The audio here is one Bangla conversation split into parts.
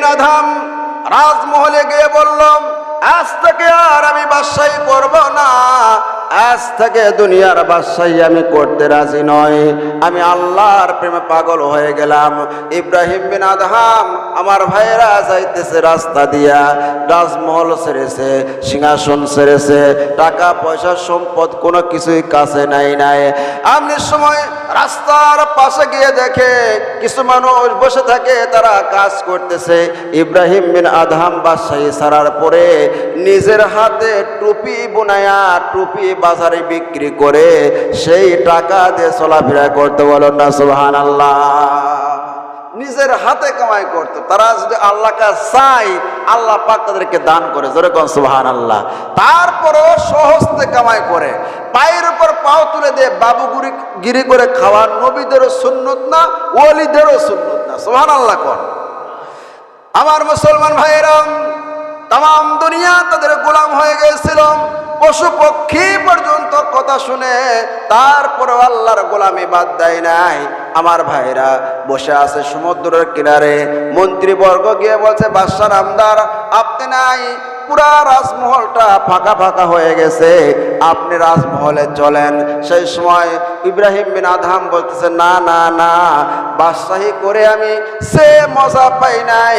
বিন আধাম রাজমহলে গিয়ে বললাম আজ থেকে আর আমি বাদশাহী করব না। আজ থেকে দুনিয়ার বাদশাহী আমি করতে রাজি নয় আমি আল্লাহর প্রেমে পাগল হয়ে গেলাম। ইব্রাহিম বিন আদহাম আমার ভাইয়েরা যাইতেছে রাস্তা দিয়া। রাজমহল ছেড়েছে, সিংহাসন ছেড়েছে, টাকা, পয়সা, সম্পদ কোনো কিছুই কাছে নাই নাই। আমনি সময় রাস্তার পাশে গিয়ে দেখে কিছু মানুষ বসে থাকে, তারা কাজ করতেছে। ইব্রাহিম বিন আদহাম বাদশাহী ছাড়ার পরে নিজের হাতে টুপি বুনায়া, টুপি বাজারে বিক্রি করে সেই টাকা দিয়ে চলাফেরা করতে বলো না সুহান নিজের হাতে কামাই করতো, তারা যদি আল্লাহকে চাই আল্লাহ পাক তাদেরকে দান করে যেরকম সুহান আল্লাহ তারপরেও সহজতে কামাই করে, পায়ের উপর পাও তুলে দিয়ে বাবুগুরি গিরি করে খাওয়া নবীদেরও সুন্নত না ওলিদেরও সুন্নত না সুহান আল্লাহ কর আমার মুসলমান ভাইয়েরাম তাম দুনিয়া তাদের গোলাম হয়ে গেছিল পশু পক্ষী পর্যন্ত কথা শুনে তারপরে আল্লাহর গোলামি বাদ দেয় নাই। আমার ভাইরা বসে আছে সমুদ্রের কিনারে। মন্ত্রীবর্গ গিয়ে বলছে বাদশার আমদার আপনি নাই। পুরা রাজমহলটা ফাঁকা ফাঁকা হয়ে গেছে। আপনি রাজমহলে চলেন। সেই সময় ইব্রাহিম বিন আধাম বলতেছে, না না না, বাদশাহী করে আমি সে মজা পাই নাই।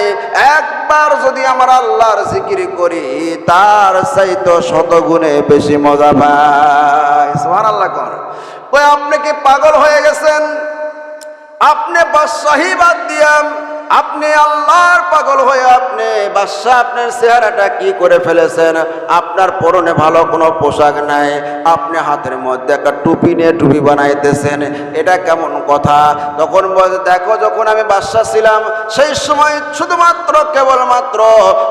একবার যদি আমার আল্লাহর জিকির করি, তার চাইতো শতগুণে বেশি মজা পাই। সোহান আল্লাহ কর আপনি কি পাগল হয়ে গেছেন? আপনি বাদশাহী বাদ দিয়াম, আপনি আল্লাহর পাগল হয়ে আপনি বাদশাহ আপনার চেহারাটা কি করে ফেলেছেন? আপনার পরনে ভালো কোনো পোশাক নাই, আপনি হাতের মধ্যে একটা টুপি নিয়ে টুপি বানাইতেছেন, এটা কেমন কথা? তখন দেখো, যখন আমি বাদশাহ ছিলাম, সেই সময় শুধুমাত্র কেবলমাত্র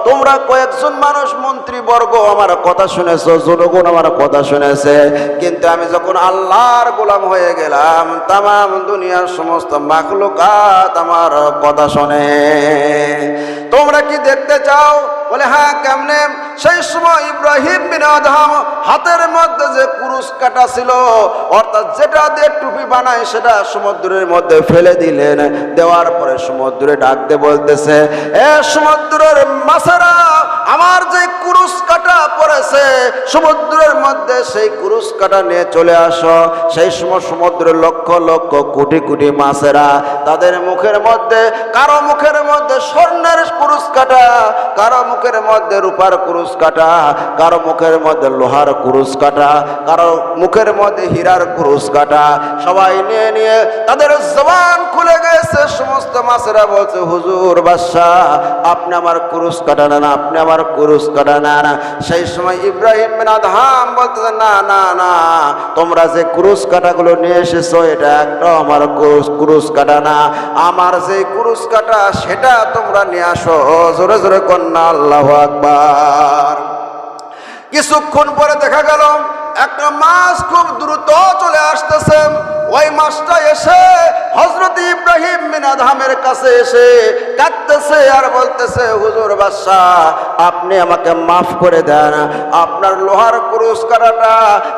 তোমরা কয়েকজন মানুষ মন্ত্রীবর্গ আমার কথা শুনেছো, জনগণ আমার কথা শুনেছে। কিন্তু আমি যখন আল্লাহর গোলাম হয়ে গেলাম তাম দুনিয়ার সমস্ত মাখলুকাত আমার কথা শোনে। তোমরা কি দেখতে চাও? বলে হ্যাঁ কেমনে? সেই সময় ইব্রাহিম বিন হাতের মধ্যে যে কুরুশ কাটা ছিল, অর্থাৎ যেটা দিয়ে টুপি বানায় সেটা সমুদ্রের মধ্যে ফেলে দিলেন। দেওয়ার পরে সমুদ্রে ডাকতে বলতেছে, এ সমুদ্রের মাছেরা, আমার যে কুরুশ কাটা পড়েছে, সমুদ্রের মধ্যে সেই কুরুশ কাটা নিয়ে চলে আসো। সেই সময় সমুদ্রের লক্ষ লক্ষ কোটি কোটি মাছেরা তাদের মুখের মধ্যে কারও মুখের মধ্যে কুরুশ কাটা, কারও মুখের মধ্যে রূপার কুরুশ কাটা, কারও মুখের মধ্যে লোহার কুরুশ কাটা, কারও মুখের মধ্যে হীরার কুরুশ কাটা। সবাই নিয়ে নিয়ে তাদের জবান খুলে গেছে, সমস্ত মাছেরা বলছে, হুজুর বাদশাহ, আপনি আমার কুরুশ কাটা নেন আপনি আমার কুরুশ কাটা নেন সেই সময় ইব্রাহিম আদহাম বলতেছে, না না না, তোমরা যে কুরুশ কাটাগুলো নিয়ে এসেছ, এটা একটাও আমার কুরুশ কাটা না। আমার যে কুরুশ কাটা, সেটা তোমরা নিয়ে আসো। জোরে জোরে কন্যা আল্লাহ আকবার। কিছুক্ষণ পরে দেখা গেল একটা মাছ খুব দ্রুত চলে আসতেছে। ওই মাছটা এসে হজরত ইব্রাহিম আদহামের কাছে এসে কাঁদতেছে আর বলতেছে, হুজুর বাদশাহ, আপনি আমাকে মাফ করে দেন। আপনার লোহার কুরুশ কাটাটা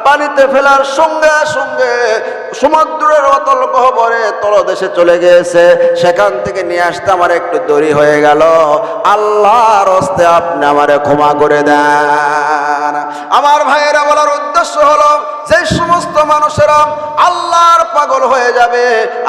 পানিতে ফেলার সঙ্গে সঙ্গে সমুদ্রের অতল গহবরে তলদেশে চলে গিয়েছে। সেখান থেকে নিয়ে আসতে আমার একটু দেরি হয়ে গেল। আল্লাহর হস্তে আপনি আমারে ক্ষমা করে দেন। আমার ভাইয়েরা বলার উদ্দেশ্য হলো, যে সমস্ত মানুষেরা আল্লাহর পাগল হয়ে যাবে,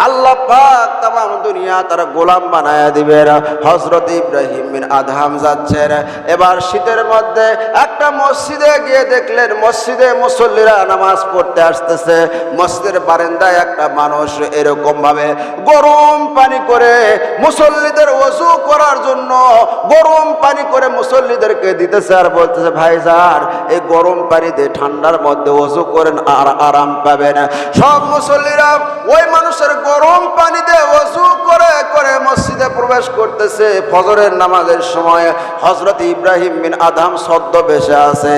আল্লাহ পাক তাম দুনিয়া তার গোলাম বানায় দিবেন হজরত ইব্রাহিম বিন আদহাম যাচ্ছেন। এবার শীতের মধ্যে একটা মসজিদে গিয়ে দেখলেন, মসজিদে মুসল্লিরা নামাজ পড়তে আসতেছে। মসজিদের বারেন্দায় একটা মানুষ এরকম ভাবে গরম পানি করে মুসল্লিদের ওযু করার জন্য গরম পানি করে মুসল্লিদেরকে দিতেছে আর বলতেছে, ভাইজান এই গরম পানি দিয়ে ঠান্ডার মধ্যে ওযু করেন আর আরাম পাবেন। সব মুসল্লিরা ওই মানুষের গরম পানি দিয়ে ওযু করে করে মসজিদে প্রবেশ করতেছে। ফজরের নামাজের সময় হজরত ইব্রাহিম বিন আধাম সদ্য বেশে আছে।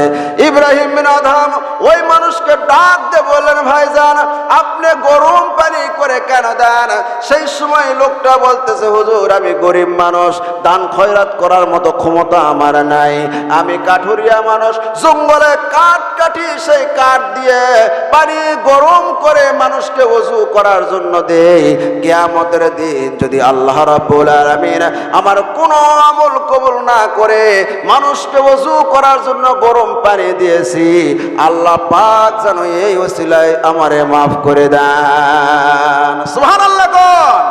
ইব্রাহিম বিন আধাম ওই মানুষকে ডাক দিয়ে বললেন, ভাইজান, আপনি গরম পানি করে কেন দেন? সেই সময় লোকটা বলতেছে, হুজুর, আমি গরিব মানুষ। দান খয়রাত করার মতো ক্ষমতা আমার নাই। আমি কাঠুরিয়া মানুষ জঙ্গল জঙ্গলে কাঠ কাঠি সেই কাঠ দিয়ে পানি গরম করে মানুষকে ওযু করার জন্য দেই। কিয়ামতের দিন যদি আল্লাহ রাব্বুল আলামিন আমার কোনো আমল কবুল না করে মানুষকে ওযু করার জন্য গরম পানি দিয়েছি, আল্লাহ পাক যেন এই ওসিলায় আমারে মাফ করে দেন। সুবহানাল্লাহ কোন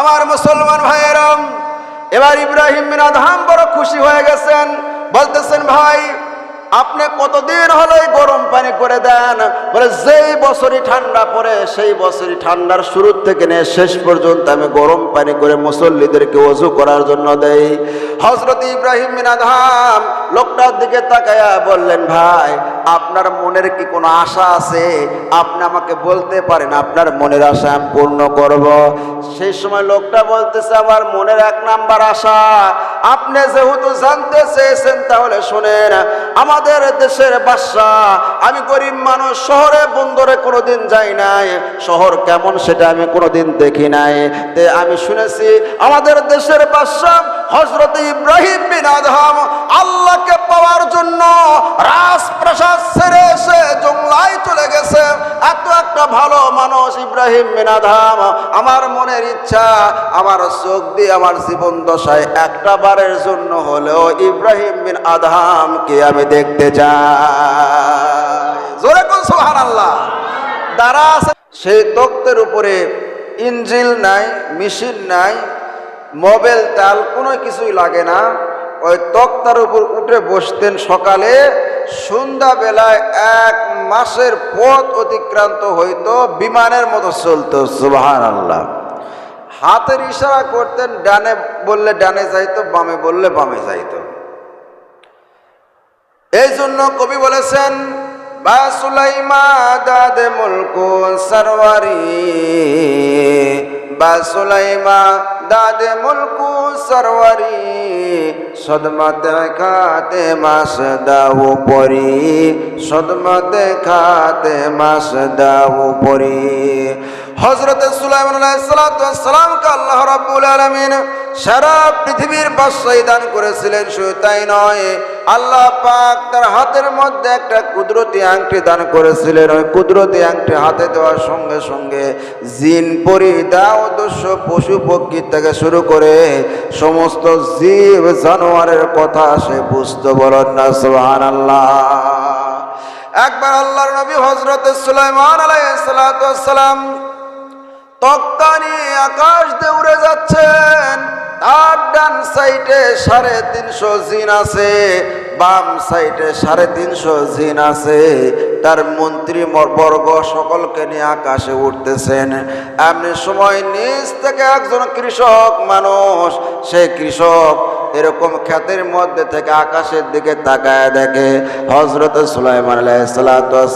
আমার মুসলমান ভাইয়েরাম, এবার ইব্রাহিম বিন আদহাম বড় খুশি হয়ে গেছেন। বলতেছেন, ভাই আপনি কতদিন হলো এই গরম পানি করে দেন? বলে, যেই বছরই ঠান্ডা পড়ে, সেই বছরই ঠান্ডার শুরু থেকে নিয়ে শেষ পর্যন্ত আমি গরম পানি করে মুসল্লিদেরকে অজু করার জন্য দেই। হজরত ইব্রাহিম আদহাম লোকটার দিকে তাকায়া বললেন, ভাই, আপনার মনের কি কোনো আশা আছে? আপনি আমাকে বলতে পারেন, আপনার মনের আশা আমি পূর্ণ করব। সেই সময় লোকটা বলতেছে, আমার মনের এক নাম্বার আশা। আপনি যেহেতু জানতে চেয়েছেন, তাহলে শোনেন, আমাদের দেশের বাদশা আমি গরিব মানুষ, শহরে বন্দরে কোনোদিন যাই নাই। শহর কেমন সেটা আমি কোনোদিন দেখি নাই। তে আমি শুনেছি, আমাদের দেশের বাদশা হজরত ইব্রাহিম বিন আদহাম আল্লাহকে পাওয়ার জন্য রাজপ্রাসাদ ছেড়ে এসে জংলায় চলে গেছে। এত একটা ভালো মানুষ ইব্রাহিম বিন আদহাম। আমার মনের ইচ্ছা, আমার চোখ দিয়ে আমার জীবন দশায় একটা বারের জন্য হলেও ইব্রাহিম বিন আদহামকে আমি দেখতে চাই। জোরে কোন সোহান আল্লাহ দ্বারা সেই তক্তের উপরে ইঞ্জিল নাই, মেশিন নাই মোবাইল, তাল কোনো কিছুই লাগে না। ওই তক্তার উপর উঠে বসতেন সকালে। সন্ধ্যা বেলায় এক মাসের পথ অতিক্রান্ত হইতো, বিমানের মতো চলতো সুবাহান আল্লাহ হাতের ইশারা করতেন, ডানে বললে ডানে যাইতো, বামে বললে বামে যাইতো। এই জন্য কবি বলেছেন, বা সুলাইমা দাদে মুলকু সরওয়ারি। বা সুলাইমা, দাদে মুলকু সরওয়ারি সদমতে খাতে মাস দাও পরি সদমতে খাতে মাস দাও পরি। হজরত সুলাইমান সালামকে আল্লাহ রাব্বুল আলামিন সারা পৃথিবীর বাদশাহী দান করেছিলেন, শুধু তাই নয়, আল্লাহ পাক তার হাতের মধ্যে একটা কুদরতি আংটি দান করেছিলেন। ওই কুদরতি আংটি হাতে দেওয়ার সঙ্গে সঙ্গে জিন, পরি, দাও দস্য পশু, পক্ষী থেকে শুরু করে সমস্ত জীব, জানোয়ারের কথা সে বুঝতে বলেন না সুবহান আল্লাহ একবার আল্লাহর নবী হজরত সুলাইমান আলাইহিস নিয়ে আকাশ দিয়ে উড়ে যাচ্ছেন। তার ডান সাইডে সাড়ে তিনশো জিন আছে। বাম সাইডে সাড়ে তিনশো জিন আছে। তার মন্ত্রী বর্গ সকলকে নিয়ে আকাশে উঠতেছেন। এমনি সময় নিচ থেকে একজন কৃষক মানুষ, সেই কৃষক এরকম খ্যাতের মধ্যে থেকে আকাশের দিকে তাকায় দেখে হজরত সুলাইমান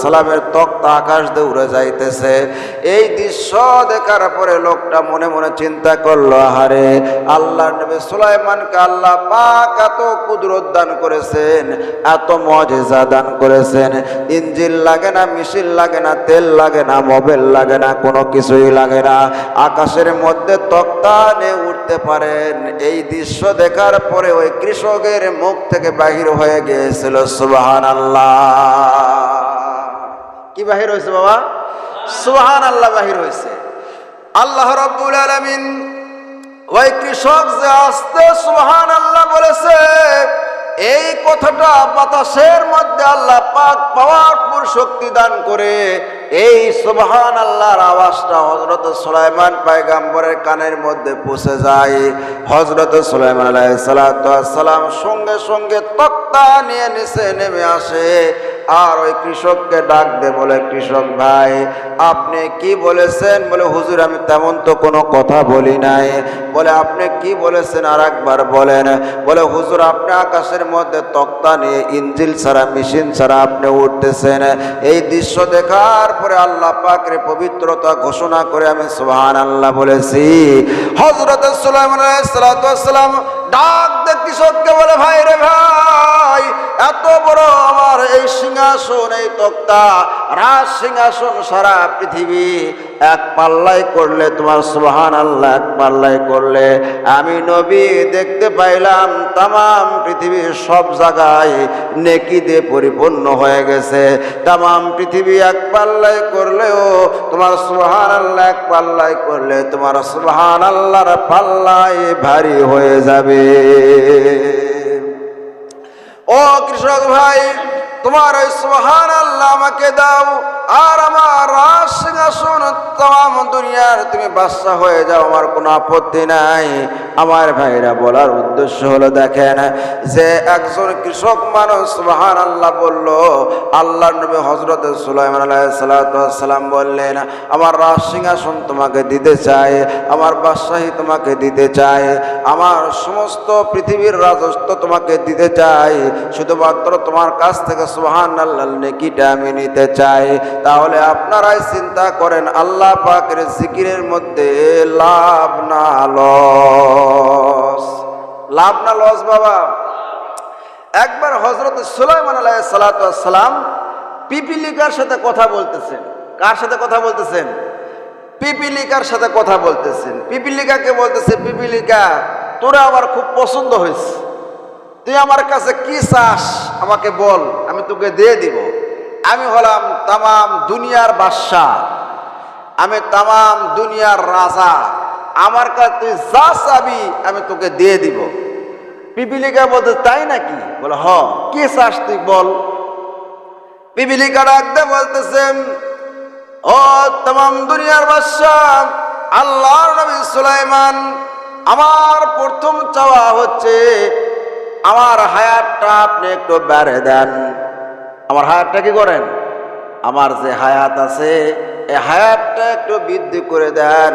সালামের তক্তা আকাশ দিয়ে উড়ে যাইতেছে। এই দৃশ্য দেখার পরে লোকটা মনে মনে চিন্তা করল, আহারে আল্লাহ নবী সুলাইমানকে আল্লাহ পাক এত কুদরত দান করেছেন, এত মজেজা দান করেছেন। ইঞ্জিল লাগে না মিশিল লাগে না, তেল লাগে না, মোবাইল লাগে না, কোনো কিছুই লাগে না। আকাশের মধ্যে তক্তা নিয়ে উঠতে পারেন। এই দৃশ্য দেখার পরে ওই কৃষকের মুখ থেকে বাহির হয়ে গিয়েছিল সুবাহান আল্লাহ কি বাহির হয়েছে বাবা? সুবাহান আল্লাহ বাহির হয়েছে। আল্লাহ রব্বুল আলমিন ওই কৃষক যে আসতে সুহান আল্লাহ বলেছে এই কথাটা বাতাসের মধ্যে আল্লাহ পাক পাওয়ারফুল শক্তি দান করে এই সুবহান আল্লাহর আওয়াজটা হজরত সুলাইমান পায়গাম্বরের কানের মধ্যে পৌঁছে যায়। হজরত সুলাইমান আলাইসালাম সঙ্গে সঙ্গে তক্তা নিয়ে নিচে নেমে আসে। আর ওই কৃষককে ডাক দে বলে, কৃষক ভাই, আপনি কি বলেছেন? বলে, হুজুর, আমি তেমন তো কোনো কথা বলি নাই। বলে, আপনি কি বলেছেন আর একবার বলেন। বলে, হুজুর, আপনি আকাশের মধ্যে তক্তা নিয়ে ইঞ্জিল ছাড়া, মেশিন ছাড়া আপনি উঠতেছেন। এই দৃশ্য দেখার পরে আল্লাহ পাকরে পবিত্রতা ঘোষণা করে আমি সোহান আল্লাহ বলেছি হজরত সালাম ডাক দে কৃষককে বলে, ভাই রে ভাই! এত বড় আমার এই সিংহাসন, এই তক্তা, রাজ সিংহাসন সারা পৃথিবী এক পাল্লাই করলে, তোমার সুবহান আল্লাহ এক পাল্লাই করলে। আমি নবী দেখতে পাইলাম তাম পৃথিবীর সব জায়গায় নেকি দিয়ে পরিপূর্ণ হয়ে গেছে। তাম পৃথিবী এক পাল্লাই করলেও, তোমার সুবহান আল্লাহ এক পাল্লাই করলে, তোমার সুবহান আল্লাহর পাল্লাই ভারী হয়ে যাবে। ও কৃষক ভাই, তোমার ওই সোহান আল্লাহ আমাকে দাও, আর আমার রাজ সিংহাসন তাম দুনিয়ার তুমি বাদশাহ হয়ে যাও, আমার কোনো আপত্তি নাই। আমার ভাইরা বলার উদ্দেশ্য হলো দেখেন, যে একজন কৃষক মানুষ সোহান আল্লাহ বলল আল্লাহ নবী হজরত সুলাইমান আলাইসালাম বললেন, আমার রাজ সিংহাসন তোমাকে দিতে চাই আমার বাদশাহী তোমাকে দিতে চাই আমার সমস্ত পৃথিবীর রাজস্ব তোমাকে দিতে চাই শুধুমাত্র তোমার কাছ থেকে সুহান আল্লাহ নেকিটা আমি নিতে চাই। তাহলে আপনারাই চিন্তা করেন, আল্লাহ পাকের জিকিরের মধ্যে লাভ না লস। লাভ না লস, বাবা? একবার হজরত সুলাইমান আলাই পিপিলিকার সাথে কথা বলতেছেন। কার সাথে কথা বলতেছেন? পিপিলিকার সাথে কথা বলতেছেন। পিপিলিকাকে বলতেছে, পিপিলিকা, তোরা আমার খুব পছন্দ হয়েছে। তুই আমার কাছে কি চাস আমাকে বল, আমি তোকে দিয়ে দিব। আমি হলাম তামাম দুনিয়ার বাদশাহ। আমি তামাম দুনিয়ার রাজা। আমার কাছে তুই যা চাবি, আমি তোকে দিয়ে দিব। পিপিলিকা বলতে, তাই নাকি? বলে, হ, কি চাস তুই বল? পিপিলিকা ডাকতে বলতেছেন, ও তাম দুনিয়ার বাদশাহ, আল্লাহর নবী সুলাইমান, আমার প্রথম চাওয়া হচ্ছে আমার হায়াতটা আপনি একটু বেড়ে দেন। আমার হায়াতটা কি করেন? আমার যে হায়াত আছে এই হায়াতটা একটু বৃদ্ধি করে দেন।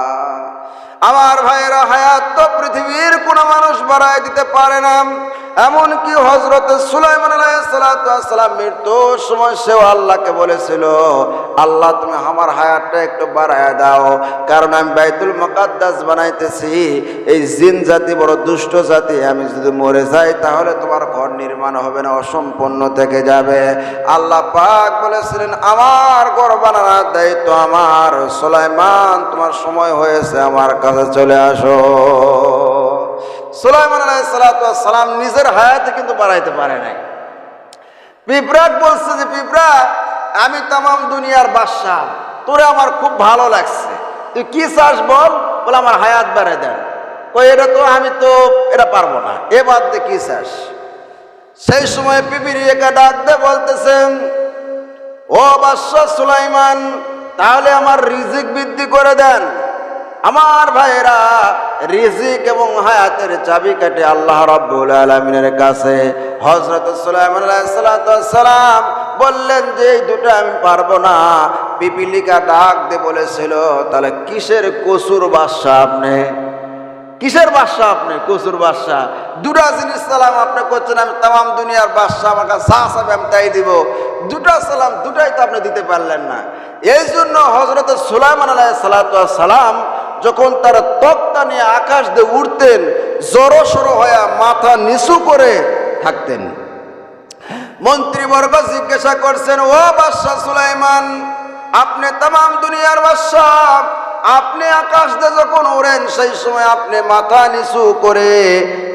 আমার ভাইয়েরা হায়াত তো পৃথিবীর কোন মানুষ বাড়াই দিতে পারে না। এমনকি হজরত সুলাইমান আলাইসালাম মৃত্যুর সময় সেও আল্লাহকে বলেছিল, আল্লাহ, তুমি আমার হায়াতটা একটু বাড়ায় দাও। কারণ আমি বাইতুল মকাদ্দাস বানাইতেছি। এই জিন জাতি বড় দুষ্ট জাতি। আমি যদি মরে যাই তাহলে তোমার ঘর নির্মাণ হবে না, অসম্পূর্ণ থেকে যাবে। আল্লাহ পাক বলেছিলেন, আমার ঘর বানানোর দায়িত্ব আমার। সুলাইমান, তোমার সময় হয়েছে আমার কাছে। চলে আসো। সুলাইমান সালাম নিজের হায়াতে কিন্তু বাড়াইতে পারে নাই। পিঁপড়াক বলছে যে, পিঁপড়া, আমি তামাম দুনিয়ার বাদশাহ, তোরে আমার খুব ভালো লাগছে। তুই কি চাস বল? বলে, আমার হায়াত বাড়াই দেন। কই এটা তো আমি তো, এটা পারব না। এ বাদ দিয়ে কি চাস? সেই সময় পিপিরি একা ডাক দিয়ে বলতেছেন, ও বাদশাহ সুলাইমান, তাহলে আমার রিজিক বৃদ্ধি করে দেন। আমার ভাইরা রিজিক এবং হায়াতের চাবি কাটে আল্লাহ রাব্বুল আলমিনের কাছে। হজরত সালাম বললেন যে, এই দুটো আমি পারব না। পিপিলিকা ডাক দিয়ে বলেছিল, তাহলে কিসের কসুর বাদশাহ আপনি? কিসের বাদশাহ আপনি? কসুর বাদশাহ। দুটা জিনিস সালাম আপনি করছেন, আমি তাম দুনিয়ার বাদশাহ আমার কাছে যা চাবে আমি তাই দিব। দুটা সালাম, দুটাই তো আপনি দিতে পারলেন না। এই জন্য হজরত সুলাইমান আলাই সালাম যখন তার তক্তা নিয়ে আকাশ দিয়ে উঠতেন সড়ো হয়ে মাথা নিচু করে থাকতেন। মন্ত্রীবর্গ জিজ্ঞাসা করছেন, ও বাদশাহ সুলাইমান আপনি তাম দুনিয়ার বাদশাহ, আপনি আকাশ দিয়ে যখন ওড়েন সেই সময় আপনি মাথা নিচু করে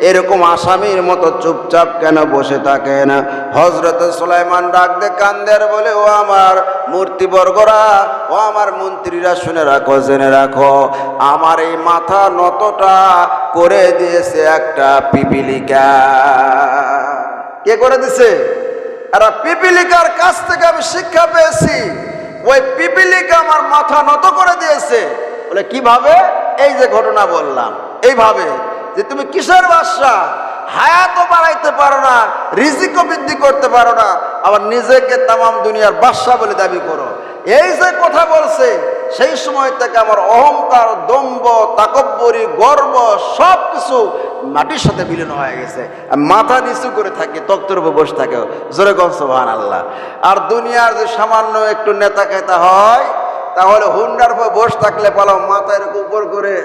এরকম আসামির মতো চুপচাপ কেন বসে থাকেন? হজরত সুলাইমান ডাক দে কান্দের বলে, ও আমার মূর্তিবর্গরা, ও আমার মন্ত্রীরা, শুনে রাখো, জেনে রাখো, আমার এই মাথা নতটা করে দিয়েছে একটা পিপিলিকা। কে করে দিছে? আর পিপিলিকার কাছ থেকে আমি শিক্ষা পেয়েছি। ওই পিপিলিকে আমার মাথা নত করে দিয়েছে। বলে, কীভাবে? এই যে ঘটনা বললাম। এইভাবে যে তুমি কিসের বাদশাহ হায়াতও বাড়াইতে পারো না, রিজিকও বৃদ্ধি করতে পারো না, আবার নিজেকে তাম দুনিয়ার বাদশাহ বলে দাবি করো। এই যে কথা বলছে, সেই সময় থেকে আমার অহংকার, দম্ভ, তাকব্বরি, গর্ব সব কিছু মাটির সাথে বিলীন হয়ে গেছে। মাথা নিচু করে থাকে, তক্তর উপর বসে থাকে। জোরে সোহান আল্লাহ আর দুনিয়ার যে সামান্য একটু নেতা খেতা হয়, তাহলে হুন্ডার উপর বসে থাকলে পালাও মাথা এরকম উপর করে।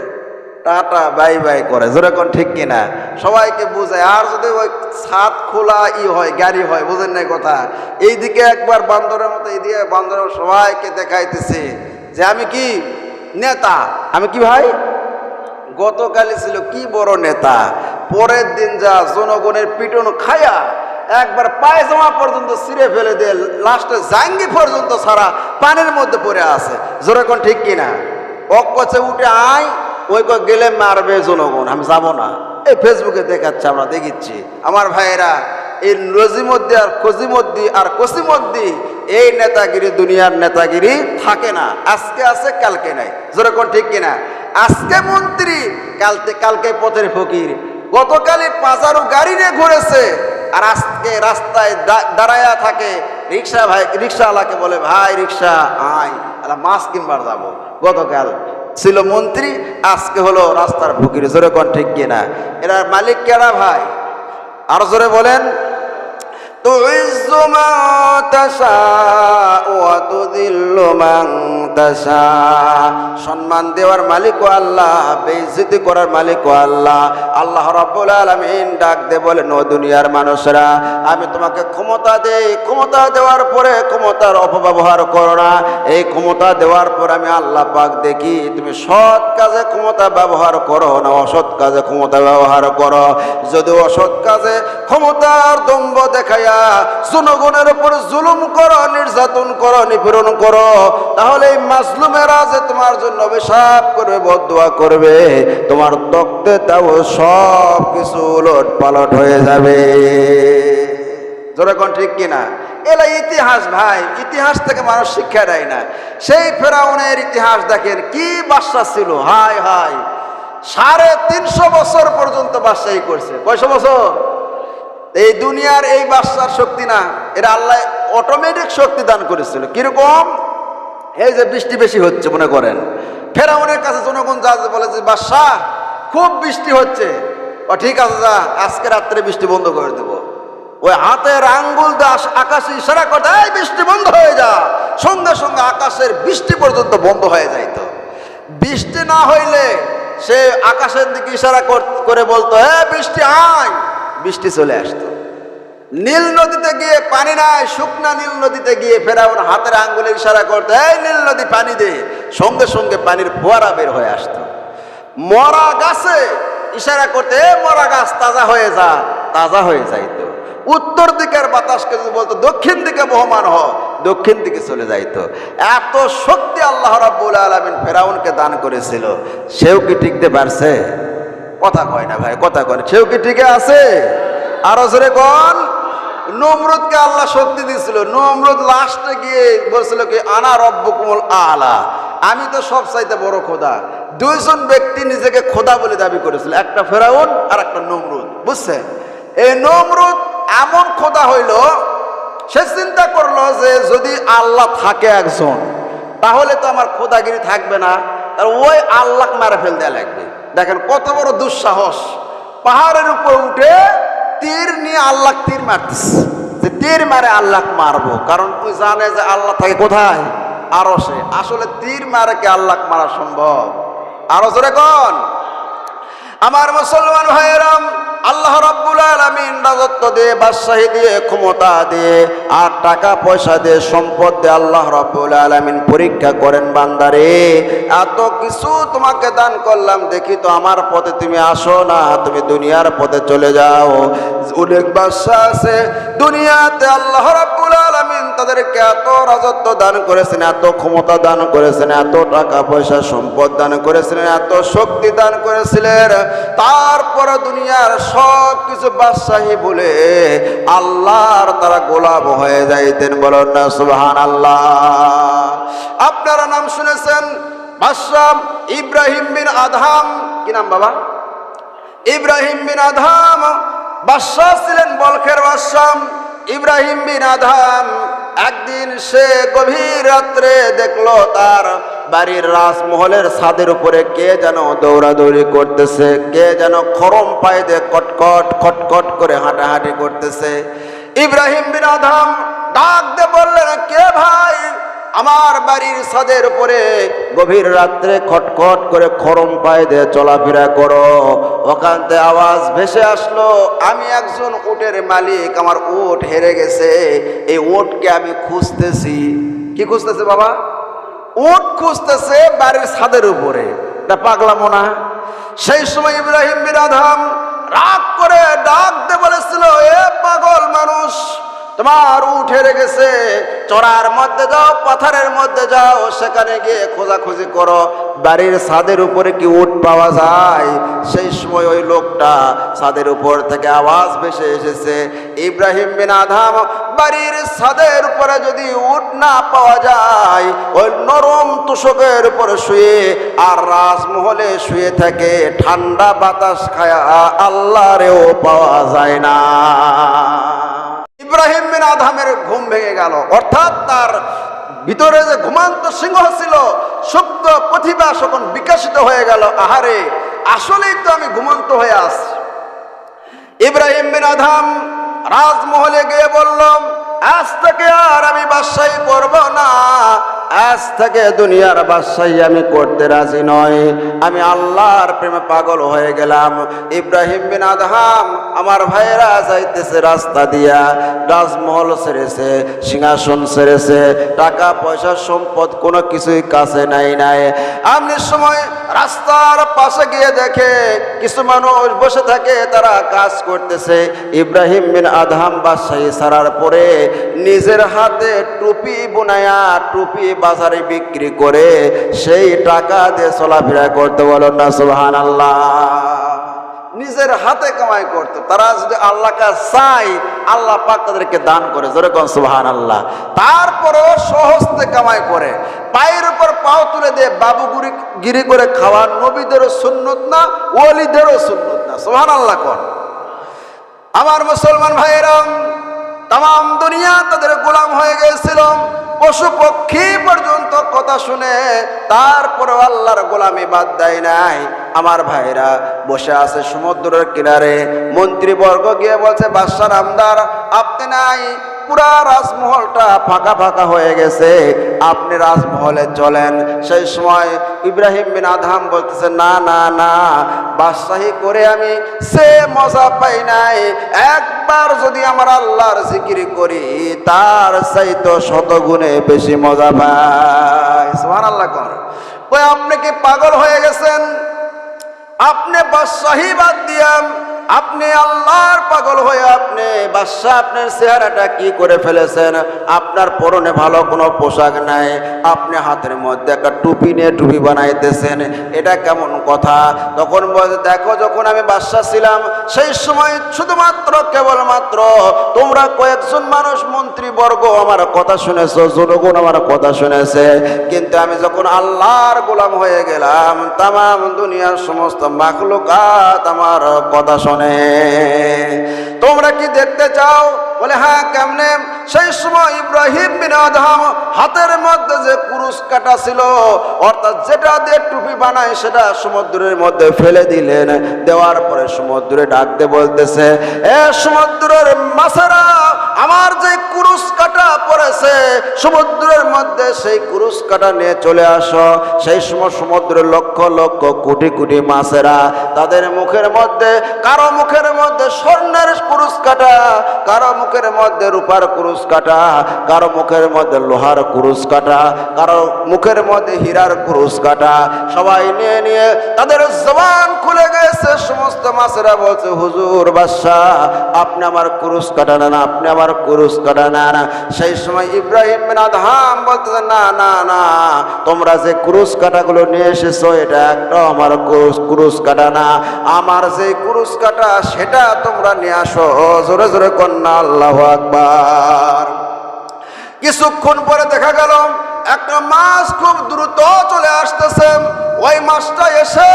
টাটা, বাই বাই করে। যেরকম ঠিক কিনা? সবাইকে বুঝায়। আর যদি ওই ছাদ খোলা ই হয়, গাড়ি হয়, বুঝেন নাই কথা? এইদিকে একবার বান্দরের মতো এইদিকে বান্দরের সবাইকে দেখাইতেছে। যে আমি কি? নেতা। আমি কি ভাই? গতকালই ছিল কি বড় নেতা। পরের দিন যা জনগণের পিটন খায়া একবার পায়জামা পর্যন্ত ছিঁড়ে ফেলে দিয়ে লাস্টে জাঙ্গি পর্যন্ত সারা পানির মধ্যে পড়ে আছে। যেরকম ঠিক কিনা? অকচে উঠে আয়। ওই কয়, গেলে মারবে জনগণ, আমি যাব না। এই ফেসবুকে দেখাচ্ছে, আমরা দেখিচ্ছি। আমার ভাইয়েরা, এই নজিমদ্দি আর কজিমদ্দি আর কসিমদ্দি, এই নেতাগিরি দুনিয়ার নেতাগিরি থাকে না। আজকে আছে, কালকে নাই। যেরকম ঠিক কিনা? আজকে মন্ত্রী, কালকে কালকে পথের ফকির। গতকালই পাজারু গাড়ি নিয়ে ঘুরেছে, আর আজকে রাস্তায় দাঁড়ায়া থাকে। রিক্সা ভাই, রিক্সাওয়ালাকে বলে, ভাই, রিক্সা, আয়। মাছ কিনবার যাব। গতকাল ছিল মন্ত্রী, আজকে হলো রাস্তার ফকির। জোরে কন ঠিক কিনা? এরা মালিক কেরা ভাই? আর জোরে বলেন। تعز من تشاء وتذل من تشاء সম্মান দেওয়ার মালিকও আল্লাহ বেইজ্জতি করার মালিকও আল্লাহ আল্লাহ রাব্বুল আলামিন ডাক দে বলেন ও দুনিয়ার মানুষরা আমি তোমাকে ক্ষমতা দেই ক্ষমতা দেওয়ার পরে ক্ষমতার অপব্যবহার করো না এই ক্ষমতা দেওয়ার পর আমি আল্লাহ পাক দেখি তুমি সৎ কাজে ক্ষমতা ব্যবহার করো না অসৎ কাজে ক্ষমতা ব্যবহার করো যদি অসৎ কাজে ক্ষমতার দম্ভ দেখাইয়া জনগণের উপর জুলুম করো, নির্যাতন করো, নিপীড়ন করো, তাহলে এই মাসলুমেরা যে তোমার জন্য অভিশাপ করবে বদুয়া করবে, তোমার তক্তে তাও সব কিছু উলট পালট হয়ে যাবে। যেরকম ঠিক কিনা? এলা ইতিহাস ভাই, ইতিহাস থেকে মানুষ শিক্ষা দেয় না। সেই ফেরাউনের ইতিহাস দেখেন, কি বাদশা ছিল? হাই হাই সাড়ে তিনশো বছর পর্যন্ত বাদশাহী করছে। কয়শো বছর? এই দুনিয়ার এই বাদশার শক্তি না, এরা আল্লাহ অটোমেটিক শক্তি দান করেছিল। কীরকম? এই যে বৃষ্টি বেশি হচ্ছে, মনে করেন। ফেরাউনের কাছে জনগণ যা বলে যে, বাদশাহ, খুব বৃষ্টি হচ্ছে। ও, ঠিক আছে যা, আজকে রাত্রে বৃষ্টি বন্ধ করে দেবো। ওই হাতের আঙ্গুল দাস আকাশে ইশারা করতে, এই বৃষ্টি বন্ধ হয়ে যা। সঙ্গে সঙ্গে আকাশের বৃষ্টি পর্যন্ত বন্ধ হয়ে যাইতো। বৃষ্টি না হইলে সে আকাশের দিকে ইশারা করে বলতো হ্যাঁ বৃষ্টি আয়। বৃষ্টি চলে আসতো। নীল নদীতে গিয়ে পানি নাই, শুকনা নীল নদীতে গিয়ে ফেরাউন হাতের আঙ্গুলের ইশারা করতো, এই নীল নদী পানি দে। সঙ্গে সঙ্গে পানির ফোয়ারা বের হয়ে আসতো। মরা গাছে ইশারা করতে, "এ মরা গাছ, তাজা হয়ে যা, তাজা হয়ে যাইতো। উত্তর দিকের বাতাসকে যদি বলতো, দক্ষিণ দিকে বহমান হ, দক্ষিণ দিকে চলে যাইত। এত শক্তি আল্লাহ রাব্বুল আলামিন ফেরাউনকে দান করেছিল। সেও কি টিকতে পারছে? কথা কয় না ভাই, কথা কয়। সেও কি ঠিক আছে? আরও জোরে কন। নমরুদকে আল্লাহ শক্তি দিয়েছিল নমরুদ লাস্টে গিয়ে বলছিল কি, আনা রব্বকুমুল আলা। আমি তো সব চাইতে বড় খোদা। দুইজন ব্যক্তি নিজেকে খোদা বলে দাবি করেছিল, একটা ফেরাউন আর একটা নমরুদ। বুঝছেন এই নমরুদ এমন খোদা হইল, সে চিন্তা করল যে যদি আল্লাহ থাকে একজন, তাহলে তো আমার খোদাগিরি থাকবে না। আর ওই আল্লাহ মারা ফেল দেয়া লাগবে। দেখেন কত বড় দুঃসাহস। পাহাড়ের উপর উঠে তীর নিয়ে আল্লাহ তীর মারতেছে। যে তীর মারে আল্লাহ মারবো। কারণ তুই জানে যে আল্লাহ থাকে কোথায়? আরও সে। আসলে তীর মারে কি আল্লাহ মারা সম্ভব? আরও কন। আমার মুসলমান ভাইয়েরাম আল্লাহ রাব্বুল আলামিন রাজত্ব দিয়ে, বাদশাহী দিয়ে, ক্ষমতা দিয়ে আর টাকা পয়সা দিয়ে, সম্পদ দিয়ে আল্লাহ রাব্বুল আলামিন পরীক্ষা করেন বান্দারে। এত কিছু তোমাকে দান করলাম, দেখি তো আমার পথে তুমি আসো না, তুমি দুনিয়ার পথে চলে যাও। অনেক বাদশাহ আছে, দুনিয়াতে আল্লাহ রাব্বুল আলামিন তাদেরকে এত রাজত্ব দান করেছেন, এত ক্ষমতা দান করেছেন, এত টাকা পয়সা, সম্পদ দান করেছিলেন, এত শক্তি দান করেছিলেন। তারপরে দুনিয়ার সব কিছু বাদশাহী বলে আল্লাহর তারা গোলাম হয়ে যাইতেন বলেন না সুবহান আল্লাহ আপনারা নাম শুনেছেন বাদশাহ ইব্রাহিম বিন আধাম কি নাম বাবা? ইব্রাহিম বিন আধাম বাদশাহ ছিলেন বলখের বাদশাহ। ইব্রাহিম বিন আধাম একদিন সে গভীর রাত্রে দেখল তার বাড়ির রাজমহলের ছাদের উপরে কে যেন দৌড়াদৌড়ি করতেছে, কে যেন খরম পায়ে দিয়ে কটকট, খটখট করে হাঁটাহাঁটি করতেছে। ইব্রাহিম বিন আদম ডাক দিয়ে বললেন, কে ভাই, আমার বাড়ির ছাদের উপরে গভীর রাত্রে খটখট করে খরম পায়ে দিয়ে চলাফেরা করো। ওখান থেকে আওয়াজ ভেসে আসলো, আমি একজন উটের মালিক, আমার উট হেরে গেছে, এই উটকে আমি খুঁজতেছি। কি খুঁজতেছে বাবা? উট খুঁজতেছে বাড়ির ছাদের উপরে। এটা পাগলামো সেই সময় ইব্রাহিম আদম রাগ করে ডাক দিয়ে বলেছিল, এ পাগল মানুষ, তোমার উঠে রেখেছে। চড়ার মধ্যে যাও, পাথারের মধ্যে যাও, সেখানে গিয়ে খোঁজাখুঁজি করো। বাড়ির ছাদের উপরে কি উঠ পাওয়া যায়? সেই সময় ওই লোকটা ছাদের উপর থেকে আওয়াজ ভেসে এসেছে। ইব্রাহিম বিন আধাম বাড়ির ছাদের উপরে যদি উঠ না পাওয়া যায়, ওই নরম তুষকের উপরে শুয়ে আর রাজমহলে শুয়ে থাকে ঠান্ডা বাতাস খায়া আল্লাহরেও পাওয়া যায় না। ইব্রাহিম বিন আধামের ঘুম ভেঙে গেল। অর্থাৎ তার ভিতরে যে ঘুমান্ত সিংহ ছিল, সুপ্ত প্রতিভা সকল বিকশিত হয়ে গেল। আহারে, আসলেই তো আমি ঘুমন্ত হয়ে আসছি ইব্রাহিম বিন আধাম রাজমহলে গিয়ে বললাম আজ থেকে আর আমি বাদশাহী করব না। আজ থেকে দুনিয়ার বাদশাহী আমি করতে রাজি নয় আমি আল্লাহর প্রেমে পাগল হয়ে গেলাম। ইব্রাহিম বিন আদহাম আমার ভাইয়েরা যাইতেছে রাস্তা দিয়া। রাজমহল ছেড়েছে, সিংহাসন ছেড়েছে, টাকা, পয়সা, সম্পদ কোনো কিছুই কাছে নাই নাই। আপনি সময় রাস্তার পাশে গিয়ে দেখে কিছু মানুষ বসে থাকে, তারা কাজ করতেছে। ইব্রাহিম বিন আদহাম বাদশাহী ছাড়ার পরে নিজের হাতে টুপি বুনায়া, টুপি বাজারে বিক্রি করে সেই টাকা দিয়ে চলাফেরা করতে বলো না সুহান আল্লাহ নিজের হাতে কামাই করতো। তারা যদি আল্লাহকে চাই আল্লাহ পাক তাদেরকে দান করে। যেরকম সুহান আল্লাহ তারপরেও সহজতে কামাই করে। পায়ের উপর পাও তুলে দিয়ে বাবুগুরি গিরি করে খাওয়া নবীদেরও সুন্নত না, ওলিদেরও সুন্নত না। সুহান আল্লাহ কর আমার মুসলমান ভাইয়েরাম তাম দুনিয়া তাদের গোলাম হয়ে গেছিল। পশু পক্ষী পর্যন্ত কথা শুনে তারপরে আল্লাহর গোলামি বাদ দেয় নাই। আমার ভাইরা বসে আছে সমুদ্রের কিনারে। মন্ত্রীবর্গ গিয়ে বলছে বাদশার আমদার আপনি নাই। পুরা রাজমহলটা ফাঁকা ফাঁকা হয়ে গেছে। আপনি রাজমহলে চলেন। সেই সময় ইব্রাহিম বিন আধাম বলতেছে, না না না, বাদশাহী করে আমি সে মজা পাই নাই। একবার যদি আমার আল্লাহর জিকিরি করি, তার চাইতো শতগুণে বেশি মজা পাই। সোহান আল্লাহ কর আপনি কি পাগল হয়ে গেছেন? আপনি বাদশাহী বাদ দিয়াম আপনি আল্লাহর পাগল হয়ে আপনি বাদশাহ আপনার চেহারাটা কি করে ফেলেছেন? আপনার পরনে ভালো কোনো পোশাক নাই। আপনি হাতের মধ্যে একটা টুপি নিয়ে টুপি বানাইতেছেন। এটা কেমন কথা? তখন দেখো, যখন আমি বাদশাহ ছিলাম, সেই সময় শুধুমাত্র, কেবলমাত্র তোমরা কয়েকজন মানুষ মন্ত্রীবর্গ আমার কথা শুনেছো, জনগণ আমার কথা শুনেছে। কিন্তু আমি যখন আল্লাহর গোলাম হয়ে গেলাম তাম দুনিয়ার সমস্ত মাখলুকাত আমার কথা শোনে। তোমরা কি দেখতে চাও? বলে হ্যাঁ কেমনে? সেই সময় ইব্রাহিম বিন আদহাম হাতের মধ্যে যে কুরুশ কাটা ছিল, অর্থাৎ যেটা দিয়ে টুপি বানায় সেটা সমুদ্রের মধ্যে ফেলে দিলেন। দেওয়ার পরে সমুদ্রে ডাকতে বলতেছে, এ সমুদ্রের মাছেরা, আমার যে কুরুশ কাটা পড়েছে, সমুদ্রের মধ্যে সেই কুরুশ কাটা নিয়ে চলে আসো। সেই সময় সমুদ্রের লক্ষ লক্ষ কোটি কোটি মাছেরা তাদের মুখের মধ্যে, কারও মুখের মধ্যে স্বর্ণের কুরুশ কাটা, কারও মুখের মধ্যে রূপার কুরুশ কাটা কারও মুখের মধ্যে লোহার কুরুশ কাটা কারও মুখের মধ্যে হীরার কুরুশ কাটা। সবাই নিয়ে নিয়ে তাদের জবান খুলে গেছে, সমস্ত মাছেরা বলছে, হুজুর বাদশাহ, আপনি আমার কুরুশ কাটা নেন আপনি আমার কুরুশ কাটা নেন সেই সময় ইব্রাহিম বিন আদহাম বলতেছে, না না না, তোমরা যে কুরুশ কাটাগুলো নিয়ে এসেছ, এটা একটাও আমার কুরুশ কুরুশ কাটা না। আমার যে কুরুশ কাটা, সেটা তোমরা নিয়ে আসো। জোরে জোরে কন্যা আল্লাহ আকবার। কিছুক্ষণ পরে দেখা গেল, একটা মাছ খুব দ্রুত চলে আসতেছে। ওই মাছটা এসে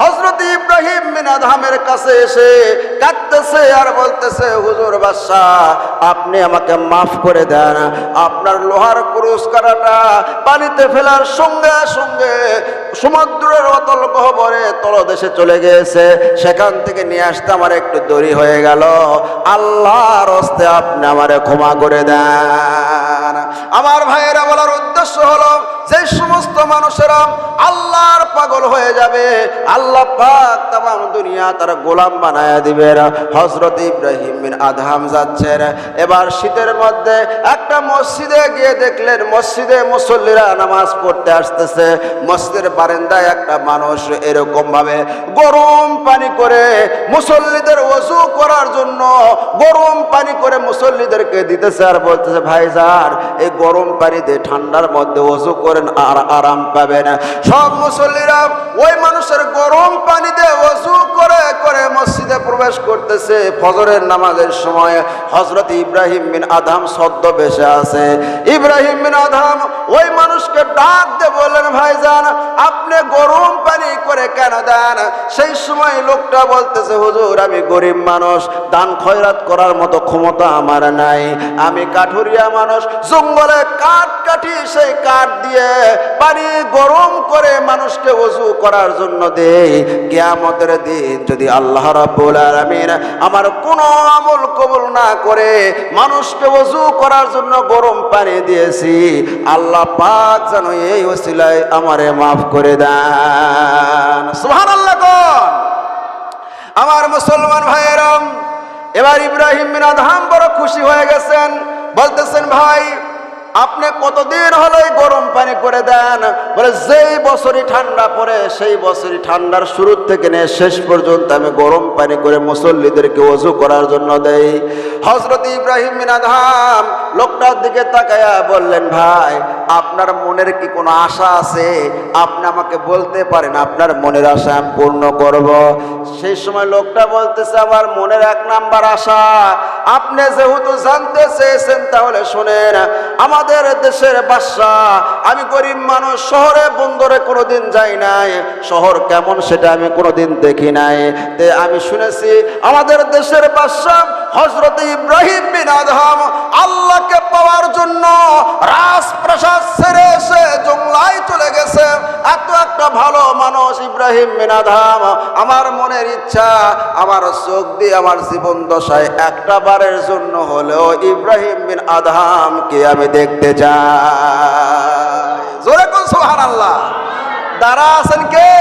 হজরত ইব্রাহিম বিন কাছে এসে কাঁদতেছে আর বলতেছে, হুজুর বাদশাহ, আপনি আমাকে মাফ করে দেন। আপনার লোহার ক্রুশ কাটাটা পানিতে ফেলার সঙ্গে সঙ্গে সমুদ্রের অতল গহবরে তলদেশে চলে গিয়েছে। সেখান থেকে নিয়ে আসতে আমার একটু দেরি হয়ে গেল। আল্লাহর হস্তে আপনি আমারে ক্ষমা করে দেন। আমার ভাইয়েরা বলার উদ্দেশ্য হলো, যে সমস্ত মানুষেরা আল্লাহর পাগল হয়ে যাবে, আল্লাহ পাক তাম দুনিয়া তার গোলাম বানায় দিবেন হজরত ইব্রাহিম বিন আদহাম যাচ্ছেন। এবার শীতের মধ্যে একটা মসজিদে গিয়ে দেখলেন, মসজিদে মুসল্লিরা নামাজ পড়তে আসতেছে। মসজিদের বারেন্দায় একটা মানুষ এরকম ভাবে গরম পানি করে মুসল্লিদের ওযু করার জন্য গরম পানি করে মুসল্লিদেরকে দিতেছে আর বলতেছে, ভাইজান এই গরম পানি দিয়ে ঠান্ডার মধ্যে ওযু করেন আর আরাম পাবেন। সব মুসল্লিরা ওই মানুষের গরম পানি দিয়ে করে করে মসজিদে প্রবেশ করতেছে। ফজরের নামাজের সময় হজরত ইব্রাহিম বিন আদম সদ্য বেশে আছে। ইব্রাহিম বিন আদম ওই মানুষকে ডাক দিয়ে বললেন, ভাইজান, আপনি গরম পানি করে কেন দেন? সেই সময় লোকটা বলতেছে, হুজুর, আমি গরিব মানুষ। দান খয়রাত করার মতো ক্ষমতা আমার নাই। আমি কাঠুরিয়া মানুষ। জঙ্গলে কাঠ কাটি সেই কাঠ দিয়ে পানি গরম করে মানুষকে ওযু করার জন্য দেই। কিয়ামতের দিন যদি আল্লাহ রাব্বুল আলামিন আমার কোনো আমল কবুল না করে মানুষকে ওযু করার জন্য গরম পানি দিয়েছি, আল্লাহ পাক যেন এই ওসিলায় আমারে মাফ করে দেন। সুবহানাল্লাহ কোন আমার মুসলমান ভাইয়েরাম এবার ইব্রাহিম বিন আদহাম বড় খুশি হয়ে গেছেন। বলতেছেন ভাই আপনি কতদিন হলো গরম পানি করে দেন? বলে, যেই বছরই ঠান্ডা পড়ে, সেই বছরই ঠান্ডার শুরু থেকে নিয়ে শেষ পর্যন্ত আমি গরম পানি করে মুসল্লিদেরকে অজু করার জন্য দেই। হজরত ইব্রাহিম আদহাম লোকটার দিকে তাকায়া বললেন, ভাই, আপনার মনের কি কোনো আশা আছে? আপনি আমাকে বলতে পারেন, আপনার মনের আশা আমি পূর্ণ করব। সেই সময় লোকটা বলতেছে, আমার মনের এক নাম্বার আশা আপনি যেহেতু জানতে চেয়েছেন, তাহলে শোনেন, আমাদের দেশের বাদশা, আমি গরিব মানুষ, শহরে বন্দরে কোনোদিন যাই নাই। শহর কেমন সেটা আমি কোনোদিন দেখি নাই। তে আমি শুনেছি, আমাদের দেশের বাদশা হজরত ইব্রাহিম বিন আদহাম, আল্লাহকে পাওয়ার জন্য রাজপ্রাসাদ ছেড়ে এসে জংলায় চলে গেছে। এত একটা ভালো মানুষ ইব্রাহিম বিন আদহাম, আমার মনের ইচ্ছা, আমার চোখ দিয়ে আমার জীবন দশায় একটা বারের জন্য হলেও ইব্রাহিম বিন আদহামকে আমি দেখতে চাই। জোরে কোন সোহান আল্লাহ দাঁড়া আছেন কে?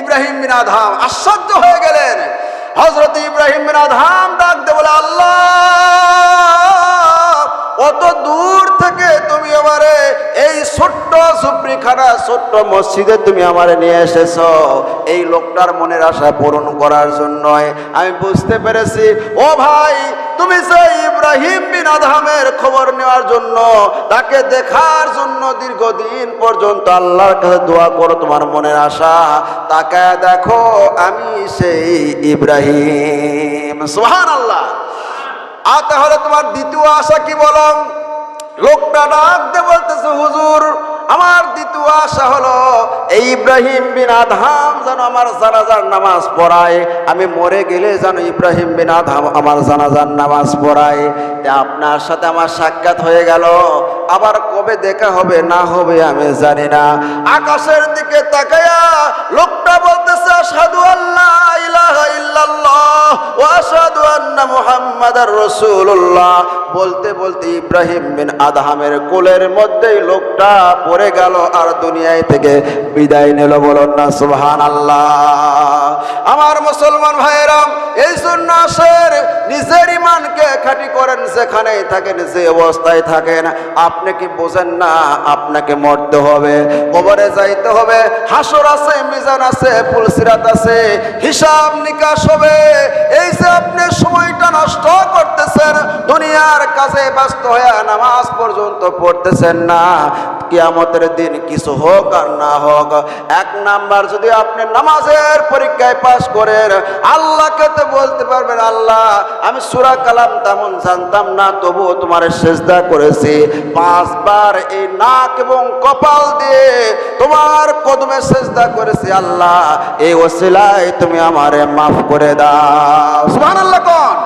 ইব্রাহিম বিন আদহাম। আশ্চর্য হয়ে গেলেন। হজরত ইব্রাহিম বিন আদহাম ডাক দে বলে, আল্লাহ, অত দূর থেকে তুমি আমারে ছোট্ট সুপ্রিখানা ছোট্ট মসজিদে তুমি আমারে নিয়ে এসেছ। এই লোকটার মনের আশা পূরণ করার জন্য আমি বুঝতে পেরেছি। ও ভাই, তুমি সেই ইব্রাহিম বিন আদহামের খবর নেওয়ার জন্য, তাকে দেখার জন্য দীর্ঘদিন পর্যন্ত আল্লাহর কাছে দোয়া করো তোমার মনের আশা। তাকে দেখো, আমি সেই ইব্রাহিম। সোহান আল্লাহ আর তাহলে তোমার দ্বিতীয় আশা কি বলো লোকটা ডাক দিয়ে বলতেছে, হুজুর, আমার দ্বিতীয় আশা হলো, এই ইব্রাহিম বিন আধাম যেন আমার জানাজার নামাজ পড়ায়। আমি মরে গেলে যেন ইব্রাহিম বিন আধাম আমার জানাজার নামাজ পড়ায়। আপনার সাথে আমার সাক্ষাৎ হয়ে গেল। আবার কবে দেখা হবে, না হবে আমি জানি না। আকাশের দিকে তাকায়া লোকটা বলতেছে আসাদু আল্লাহ ইলাহা ইল্লাল্লাহ ওয়া আশহাদু আন্না মুহাম্মাদার রাসূলুল্লাহ। বলতে বলতে ইব্রাহিম বিন আদহামের কোলের মধ্যেই লোকটা পড়ে গেল আর দুনিয়ায় থেকে বিদায় নিল। বলুন না, সুবহানাল্লাহ। আমার মুসলমান ভাইয়েরা এই আসেন নিজের ইমানকে খাঁটি করেন, যেখানেই থাকেন, যে অবস্থায় থাকেন। আপনি কি বোঝেন না, আপনাকে মরতে হবে, কবরে যাইতে হবে, হাসর আছে, মিজান আছে পুলসিরাত আছে, হিসাব নিকাশ হবে। এই যে আপনি সময়টা নষ্ট করতেছেন, দুনিয়ার কাছে ব্যস্ত হয়ে নামাজ পর্যন্ত পড়তেছেন না। কিয়ামতের দিন কিছু হোক আর না হোক। এক নাম্বার যদি আপনি নামাজের পরীক্ষায় পাশ করেন, আল্লাহকে তো বলতে পারবেন, আল্লাহ, আমি সুরা কালাম তেমন জানতাম না, তবুও তোমার সেজদা করেছি। পাঁচবার এই নাক এবং কপাল দিয়ে তোমার কদমে সেজদা করেছি, আল্লাহ, এই ওসিলায় তুমি আমারে মাফ করে দাও। সুবহানাল্লাহ, কন?